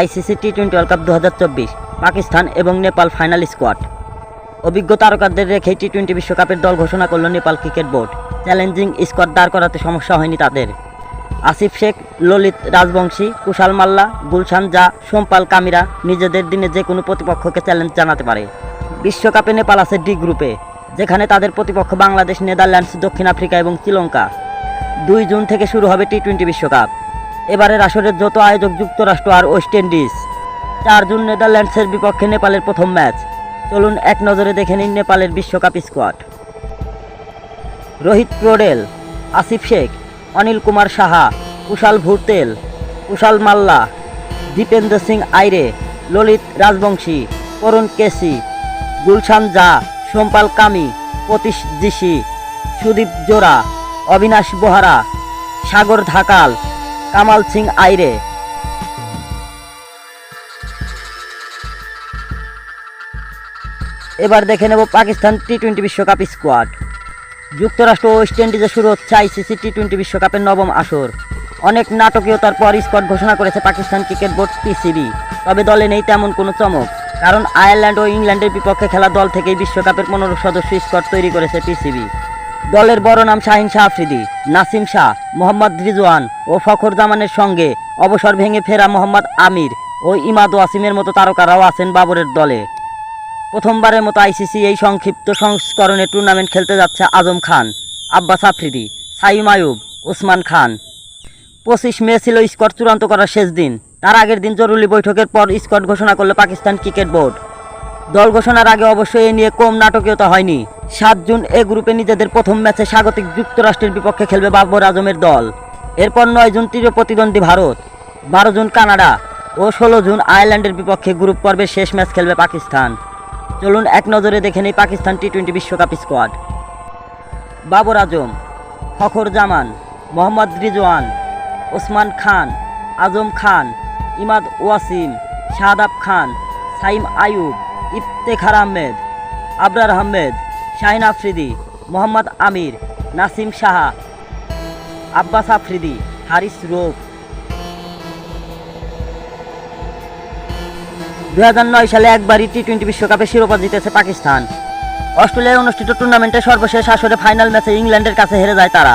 ICC T twenty world cup দু হাজার চব্বিশ, পাকিস্তান এবং নেপাল ফাইনাল স্কোয়াড অভিজ্ঞ তারকাদের রেখে টি টোয়েন্টি বিশ্বকাপের দল ঘোষণা করল Nepal cricket board. Challenging squad দাঁড় করাতে সমস্যা হয়নি তাদের। আসিফ শেখ, ললিত রাজবংশী, কুশাল মাল্লা, গুলশান জা, সোমপাল কামিরা নিজেদের দিনে যে কোনো প্রতিপক্ষকে চ্যালেঞ্জ জানাতে পারে। বিশ্বকাপে নেপাল আছে ডি গ্রুপে যেখানে তাদের প্রতিপক্ষ বাংলাদেশ, নেদারল্যান্ডস, দক্ষিণ আফ্রিকা এবং শ্রীলঙ্কা। দুই জুন থেকে শুরু হবে টি টোয়েন্টি বিশ্বকাপ। এবারের আসরের যত আয়োজক যুক্তরাষ্ট্র আর ওয়েস্ট ইন্ডিজ। চার জুন নেদারল্যান্ডসের বিপক্ষে নেপালের প্রথম ম্যাচ। চলুন এক নজরে দেখে নিন নেপালের বিশ্বকাপ স্কোয়াড। রোহিত প্রোডেল আসিফ শেখ, অনিল কুমার সাহা, কুশাল ভুরতেল, কুশাল মাল্লা, দীপেন্দ্র সিং আইরে, ললিত রাজবংশী, করুণ কেসি, গুলশান জা সোমপাল কামি, পতীশ জিসি সুদীপ জোড়া, অবিনাশ বোহারা, সাগর ধাকাল কামাল সিং আইরে। এবার দেখে নেব পাকিস্তান টি টোয়েন্টি বিশ্বকাপ স্কোয়াড। যুক্তরাষ্ট্র ওয়েস্ট ইন্ডিজে শুরু হচ্ছে আইসিসি টি টোয়েন্টি বিশ্বকাপের নবম আসর। অনেক নাটকীয়তার পর স্কোয়াড ঘোষণা করেছে পাকিস্তান ক্রিকেট বোর্ড পিসিবি তবে দলে নেই তেমন কোনো চমক, কারণ আয়ারল্যান্ড ও ইংল্যান্ডের বিপক্ষে খেলা দল থেকেই বিশ্বকাপের পনেরো সদস্য স্কোয়াড তৈরি করেছে পিসিবি দলের বড় নাম শাহিন শাহ আফ্রিদি, নাসিম শাহ, মোহাম্মদ রিজওয়ান ও ফখর জামানের সঙ্গে অবসর ভেঙে ফেরা মোহাম্মদ আমির ও ইমাদ ওয়াসিমের মতো তারকারাও আছেন বাবরের দলে। প্রথমবারের মতো আইসিসি এই সংক্ষিপ্ত সংস্করণে টুর্নামেন্ট খেলতে যাচ্ছে আজম খান, আব্বাস আফ্রিদি, সাইম আয়ুব, ওসমান খান। পঁচিশ মে ছিল স্কট চূড়ান্ত করার শেষ দিন। তার আগের দিন জরুরি বৈঠকের পর স্কট ঘোষণা করল পাকিস্তান ক্রিকেট বোর্ড। দল ঘোষণার আগে অবশ্যই এ নিয়ে কম নাটকীয়তা হয়নি। সাত জুন এ গ্রুপে নিজেদের প্রথম ম্যাচে স্বাগতিক যুক্তরাষ্ট্রের বিপক্ষে খেলবে বাবর আজমের দল। এরপর নয় জুন তৃতীয় প্রতিদ্বন্দ্বী ভারত, বারো জুন কানাডা ও ষোলো জুন আয়ারল্যান্ডের বিপক্ষে গ্রুপ পর্বের শেষ ম্যাচ খেলবে পাকিস্তান। চলুন এক নজরে দেখে নেই পাকিস্তান টি টোয়েন্টি বিশ্বকাপ স্কোয়াড। বাবর আজম, ফখর জামান, মোহাম্মদ রিজওয়ান, ওসমান খান, আজম খান, ইমাদ ওয়াসিম শাহাদাব খান, সাইম আয়ুব ইফতেখার আহমেদ, আবরার আহমেদ, শাহিন আফ্রিদি, মোহাম্মদ আমির, নাসিম সাহা, আব্বাস আফ্রিদি, হারিস রৌফ। দু সালে একবারই টি টোয়েন্টি বিশ্বকাপে শিরোপা জিতেছে পাকিস্তান। অস্ট্রেলিয়ায় অনুষ্ঠিত টুর্নামেন্টে সর্বশেষ আসরে ফাইনাল ম্যাচে ইংল্যান্ডের কাছে হেরে যায় তারা।